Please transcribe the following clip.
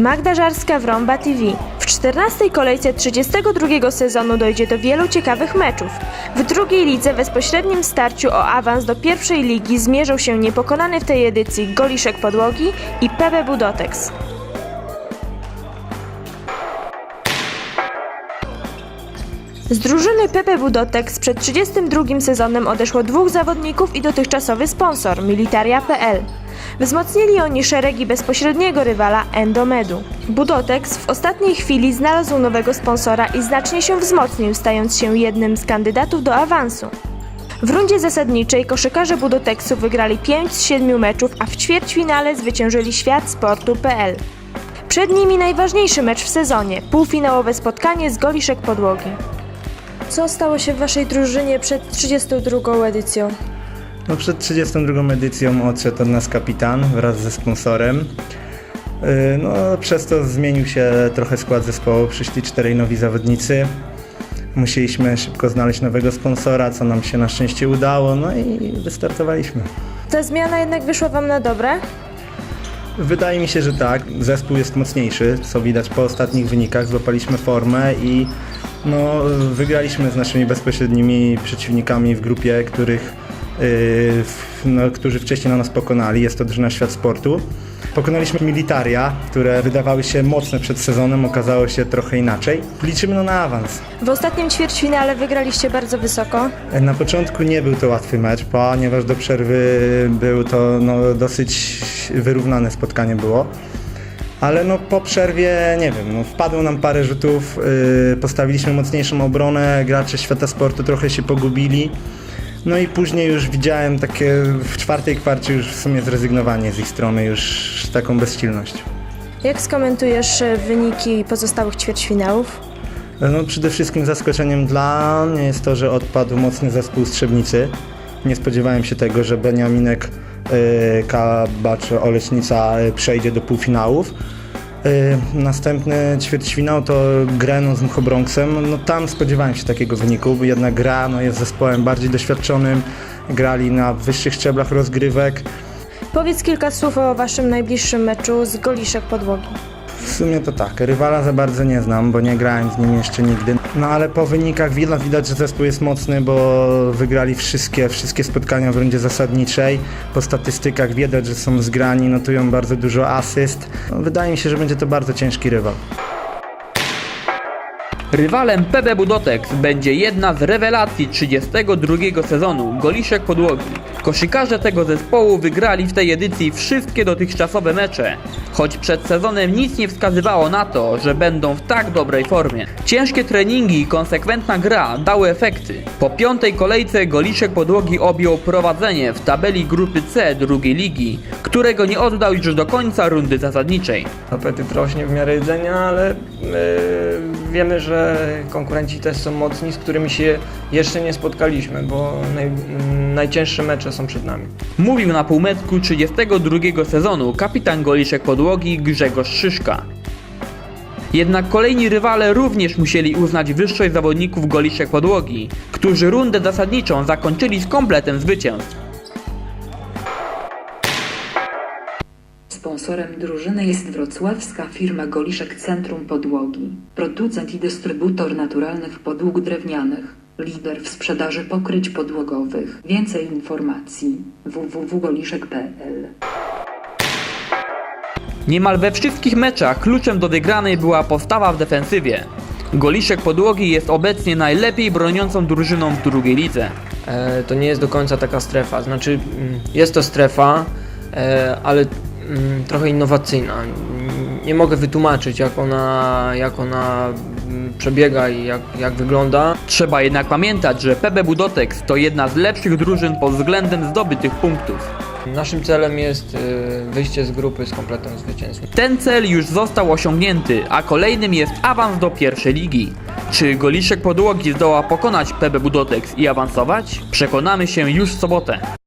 Magda Żarska-Wrąba TV. W 14. kolejce 32 sezonu dojdzie do wielu ciekawych meczów. W drugiej lidze w bezpośrednim starciu o awans do pierwszej ligi zmierzą się niepokonany w tej edycji Goliszek Podłogi i PB Budotex. Z drużyny Pepe Budotek przed 32 sezonem odeszło dwóch zawodników i dotychczasowy sponsor Militaria.pl. Wzmocnili oni szeregi bezpośredniego rywala Endomedu. Budotex w ostatniej chwili znalazł nowego sponsora i znacznie się wzmocnił, stając się jednym z kandydatów do awansu. W rundzie zasadniczej koszykarze Budotexu wygrali 5 z 7 meczów, a w ćwierćfinale zwyciężyli Świat Sportu.pl. Przed nimi najważniejszy mecz w sezonie półfinałowe spotkanie z Goliszek Podłogi. Co stało się w waszej drużynie przed 32 edycją? No przed 32 edycją odszedł od nas kapitan wraz ze sponsorem. Yy, No, przez to zmienił się trochę skład zespołu, przyszli czterej nowi zawodnicy. Musieliśmy szybko znaleźć nowego sponsora, co nam się na szczęście udało, no i wystartowaliśmy. Ta zmiana jednak wyszła wam na dobre? Wydaje mi się, że tak. Zespół jest mocniejszy, co widać po ostatnich wynikach. Złapaliśmy formę i no, wygraliśmy z naszymi bezpośrednimi przeciwnikami w grupie, których, no, którzy wcześniej na nas pokonali. Jest to drużyna Świat Sportu. Pokonaliśmy Militaria, które wydawały się mocne przed sezonem, okazało się trochę inaczej. Liczymy no na awans. W ostatnim ćwierćfinale wygraliście bardzo wysoko. Na początku nie był to łatwy mecz, ponieważ do przerwy było to no, dosyć wyrównane spotkanie było. Ale no, po przerwie, nie wiem, no, wpadło nam parę rzutów, yy, postawiliśmy mocniejszą obronę, gracze świata sportu trochę się pogubili. No i później już widziałem takie w czwartej kwarcie już w sumie zrezygnowanie z ich strony, już taką bezsilność. Jak skomentujesz e, wyniki pozostałych ćwierćfinałów? No, przede wszystkim zaskoczeniem dla mnie jest to, że odpadł mocny zespół Strzebnicy. Nie spodziewałem się tego, że Beniaminek y, Kabacz Oleśnica y, przejdzie do półfinałów. Y, następny ćwierćfinał to Greno z Muchobronksem. No, tam spodziewałem się takiego wyniku, bo jednak gra no, jest zespołem bardziej doświadczonym, grali na wyższych szczeblach rozgrywek. Powiedz kilka słów o waszym najbliższym meczu z Goliszek Podłogi. W sumie to tak, rywala za bardzo nie znam, bo nie grałem z nim jeszcze nigdy. No ale po wynikach widać, że zespół jest mocny, bo wygrali wszystkie, wszystkie spotkania w rundzie zasadniczej. Po statystykach widać, że są zgrani, notują bardzo dużo asyst. No, wydaje mi się, że będzie to bardzo ciężki rywal. Rywalem PB Budotex będzie jedna z rewelacji 32 sezonu Goliszek Podłogi. Koszykarze tego zespołu wygrali w tej edycji wszystkie dotychczasowe mecze, choć przed sezonem nic nie wskazywało na to, że będą w tak dobrej formie. Ciężkie treningi i konsekwentna gra dały efekty. Po piątej kolejce Goliszek Podłogi objął prowadzenie w tabeli grupy C drugiej ligi, którego nie oddał już do końca rundy zasadniczej. apetyt rośnie w miarę jedzenia, ale my wiemy, że konkurenci też są mocni, z którymi się jeszcze nie spotkaliśmy, bo naj, m, najcięższe mecze są przed nami. Mówił na półmetku 32 sezonu kapitan Goliszek Podłogi Grzegorz Szyszka. Jednak kolejni rywale również musieli uznać wyższość zawodników Goliszek Podłogi, którzy rundę zasadniczą zakończyli z kompletem zwycięstw. Sponsorem drużyny jest wrocławska firma Goliszek Centrum Podłogi, producent i dystrybutor naturalnych podłóg drewnianych, lider w sprzedaży pokryć podłogowych. Więcej informacji www.goliszek.pl Niemal we wszystkich meczach kluczem do wygranej była postawa w defensywie. Goliszek Podłogi jest obecnie najlepiej broniącą drużyną w drugiej lidze. E, to nie jest do końca taka strefa, znaczy mm, jest to strefa, e, ale trochę innowacyjna. Mm, Nie mogę wytłumaczyć jak ona, jak ona mm, przebiega i jak, jak wygląda. Trzeba jednak pamiętać, że PB Budotex to jedna z lepszych drużyn pod względem zdobytych punktów. Naszym celem jest e, wyjście z grupy z kompletem zwycięstwa. Ten cel już został osiągnięty, a kolejnym jest awans do pierwszej ligi. Czy Goliszek Podłogi zdoła pokonać PB Budotex i awansować? Przekonamy się już w sobotę.